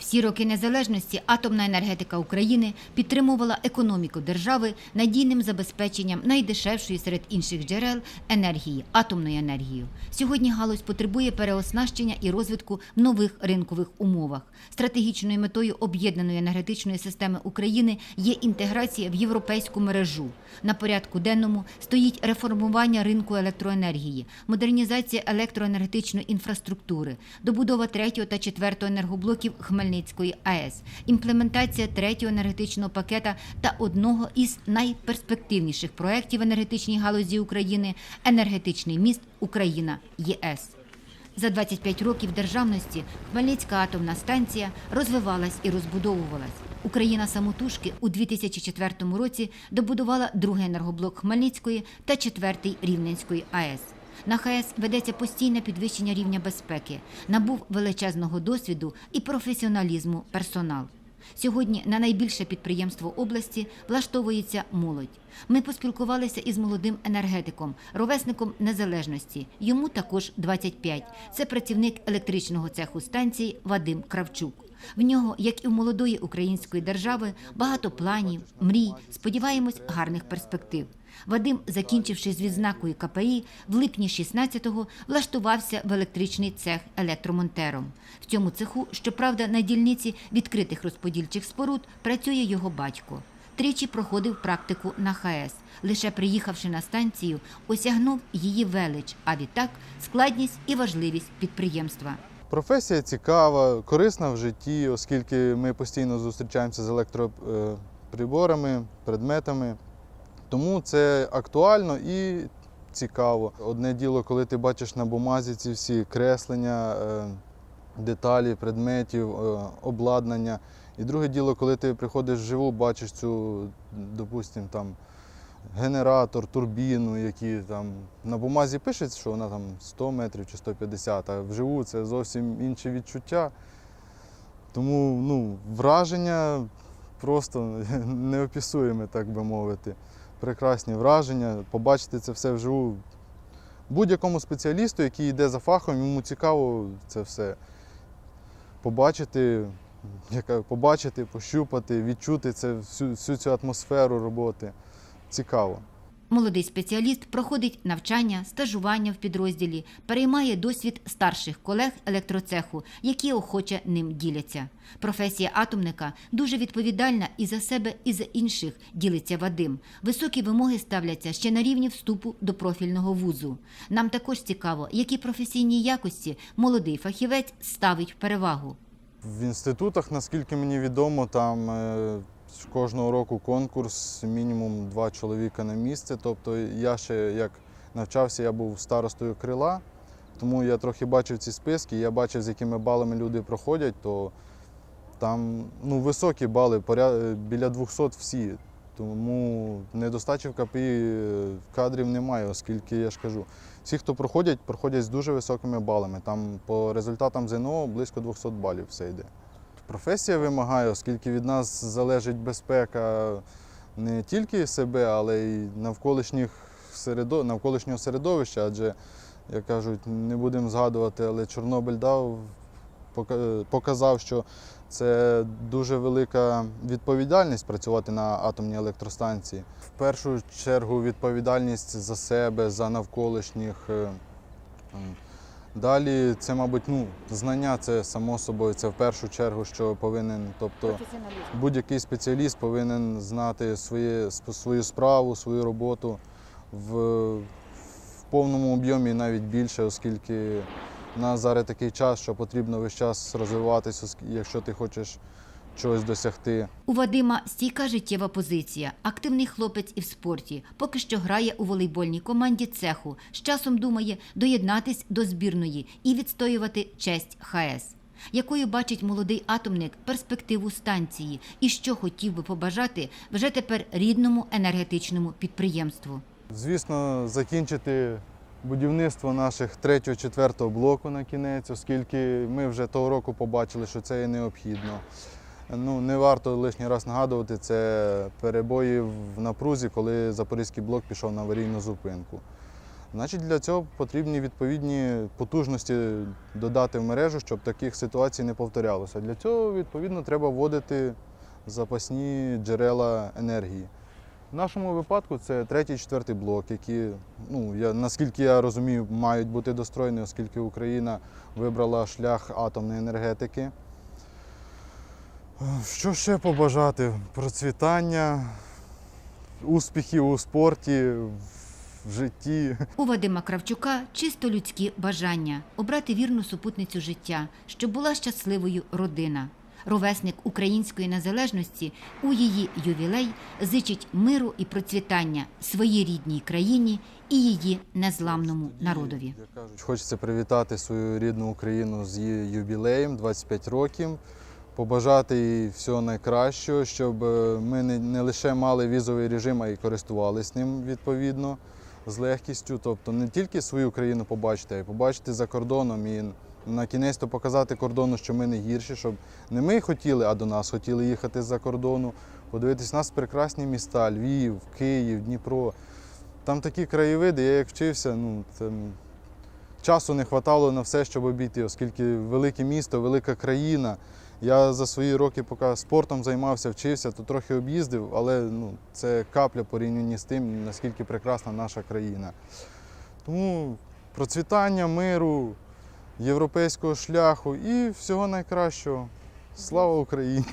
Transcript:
Всі роки незалежності атомна енергетика України підтримувала економіку держави надійним забезпеченням найдешевшої серед інших джерел енергії атомною енергією. Сьогодні галузь потребує переоснащення і розвитку в нових ринкових умовах. Стратегічною метою об'єднаної енергетичної системи України є інтеграція в європейську мережу. На порядку денному стоїть реформування ринку електроенергії, модернізація електроенергетичної інфраструктури, добудова третього та четвертого енергоблоків Хмельницької АЕС, імплементація третього енергетичного пакета та одного із найперспективніших проєктів енергетичній галузі України енергетичний міст Україна ЄС. За 25 років державності Хмельницька атомна станція розвивалась і розбудовувалась. Україна самотужки у 2004 році добудувала другий енергоблок Хмельницької та четвертий Рівненської АЕС. На ХАЕС ведеться постійне підвищення рівня безпеки, набув величезного досвіду і професіоналізму персонал. Сьогодні на найбільше підприємство області влаштовується молодь. Ми поспілкувалися із молодим енергетиком, ровесником незалежності. Йому також 25. Це працівник електричного цеху станції Вадим Кравчук. В нього, як і в молодої української держави, багато планів, мрій, сподіваємось, гарних перспектив. Вадим, закінчивши з відзнакою КПІ, в липні 16-го влаштувався в електричний цех електромонтером. В цьому цеху, щоправда, на дільниці відкритих розподільчих споруд працює його батько. Тричі проходив практику на ХАЕС. Лише приїхавши на станцію, осягнув її велич, а відтак складність і важливість підприємства. Професія цікава, корисна в житті, оскільки ми постійно зустрічаємося з електроприборами, предметами. Тому це актуально і цікаво. Одне діло, коли ти бачиш на бумазі ці всі креслення, е, деталі, предметів, е, обладнання. І друге діло, коли ти приходиш вживу, бачиш цю, допустимо, там генератор, турбіну, які там на бумазі пишеться, що вона там 100 метрів чи 150, а вживу це зовсім інше відчуття. Тому ну, враження просто неописуємо, так би мовити. Прекрасні враження. Побачити це все вживу. Будь-якому спеціалісту, який йде за фахом, йому цікаво це все побачити, побачити, пощупати, відчути це, всю, всю цю атмосферу роботи. Цікаво. Молодий спеціаліст проходить навчання, стажування в підрозділі, переймає досвід старших колег електроцеху, які охоче ним діляться. Професія атомника дуже відповідальна і за себе, і за інших, ділиться Вадим. Високі вимоги ставляться ще на рівні вступу до профільного вузу. Нам також цікаво, які професійні якості молодий фахівець ставить перевагу. В інститутах, наскільки мені відомо, там е, кожного року конкурс, мінімум два чоловіка на місце. Тобто я ще як навчався, я був старостою крила, тому я трохи бачив ці списки, я бачив, з якими балами люди проходять, то там ну, високі бали, поря- біля 200 всі. Тому недостачі в КПІ е, кадрів немає, оскільки я ж кажу, всі, хто проходять, проходять з дуже високими балами. Там по результатам ЗНО близько 200 балів все йде. Професія вимагає, оскільки від нас залежить безпека не тільки себе, але й навколишніх середо... навколишнього середовища. Адже, як кажуть, не будемо згадувати, але Чорнобиль дав, показав, що це дуже велика відповідальність працювати на атомній електростанції. В першу чергу відповідальність за себе, за навколишніх. Далі це, мабуть, ну, знання це само собою, це в першу чергу, що повинен, тобто будь-який спеціаліст повинен знати своє, свою справу, свою роботу в, в повному об'ємі навіть більше, оскільки у нас зараз такий час, що потрібно весь час розвиватися, якщо ти хочеш чогось досягти. У Вадима стійка життєва позиція, активний хлопець і в спорті. Поки що грає у волейбольній команді цеху. З часом думає доєднатись до збірної і відстоювати честь ХАЕС. Якою бачить молодий атомник перспективу станції і що хотів би побажати вже тепер рідному енергетичному підприємству? Звісно, закінчити будівництво наших 3-4 блоку на кінець, оскільки ми вже того року побачили, що це є необхідно. Ну, не варто лишній раз нагадувати, це перебої в напрузі, коли Запорізький блок пішов на аварійну зупинку. Значить, для цього потрібні відповідні потужності додати в мережу, щоб таких ситуацій не повторялося. Для цього, відповідно, треба вводити запасні джерела енергії. В нашому випадку це третій, четвертий блок, які, ну, я, наскільки я розумію, мають бути достроєні, оскільки Україна вибрала шлях атомної енергетики. Що ще побажати? Процвітання, успіхів у спорті, в житті. У Вадима Кравчука чисто людські бажання обрати вірну супутницю життя, щоб була щасливою родина. Ровесник української незалежності у її ювілей зичить миру і процвітання своїй рідній країні і її незламному народові. Хочеться привітати свою рідну Україну з її юбілеєм 25 років, побажати їй всього найкращого, щоб е, ми не, лише мали візовий режим, а й користувалися ним відповідно з легкістю. Тобто не тільки свою країну побачити, а й побачити за кордоном і на кінець то показати кордону, що ми не гірші, щоб не ми хотіли, а до нас хотіли їхати з-за кордону. Подивитись, у нас прекрасні міста Львів, Київ, Дніпро. Там такі краєвиди, я як вчився, ну, це, часу не вистачало на все, щоб обійти, оскільки велике місто, велика країна. Я за свої роки, поки спортом займався, вчився, то трохи об'їздив, але ну, це капля порівнянні з тим, наскільки прекрасна наша країна. Тому процвітання, миру, європейського шляху і всього найкращого. Слава Україні!